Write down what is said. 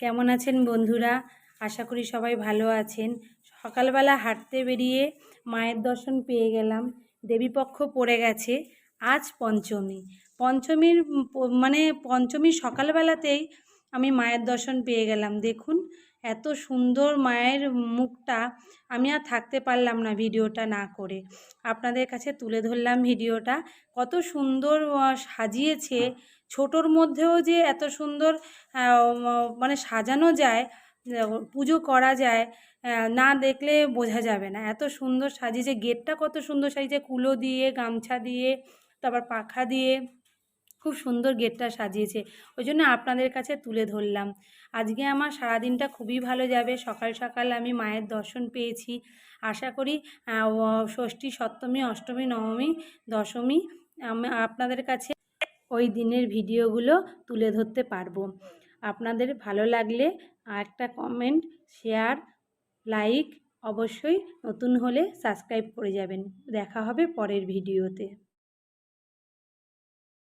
কেমন আছেন বন্ধুরা? আশা করি সবাই ভালো আছেন। সকালবেলা হাঁটতে বেরিয়ে মায়ের দর্শন পেয়ে গেলাম। দেবীপক্ষ পড়ে গেছে আজ পঞ্চমী। পঞ্চমীর মানে পঞ্চমী সকালবেলাতেই আমি মায়ের দর্শন পেয়ে গেলাম। দেখুন এত সুন্দর মায়ের মুখটা আমি আর থাকতে পারলাম না ভিডিওটা না করে। আপনাদের কাছে তুলে ধরলাম ভিডিওটা। কত সুন্দর সাজিয়েছে। ছোটোর মধ্যেও যে এত সুন্দর মানে সাজানো যায় পুজো করা যায় না দেখলে বোঝা যাবে না। এত সুন্দর সাজিয়েছে। গেটটা কত সুন্দর সাজিয়েছে। কুলো দিয়ে গামছা দিয়ে তারপর পাখা দিয়ে। খুব সুন্দর গেটটা সাজিয়েছে। ওই জন্য আপনাদের কাছে তুলে ধরলাম। আজকে আমার সারাদিনটা খুবই ভালো যাবে। সকাল সকাল আমি মায়ের দর্শন পেয়েছি। আশা করি ষষ্ঠী, সপ্তমী, অষ্টমী, নবমী, দশমী আপনাদের কাছে ওই দিনের ভিডিওগুলো তুলে ধরতে পারব। আপনাদের ভালো লাগলে একটা কমেন্ট শেয়ার লাইক অবশ্যই নতুন হলে সাবস্ক্রাইব করে যাবেন। দেখা হবে পরের ভিডিওতে।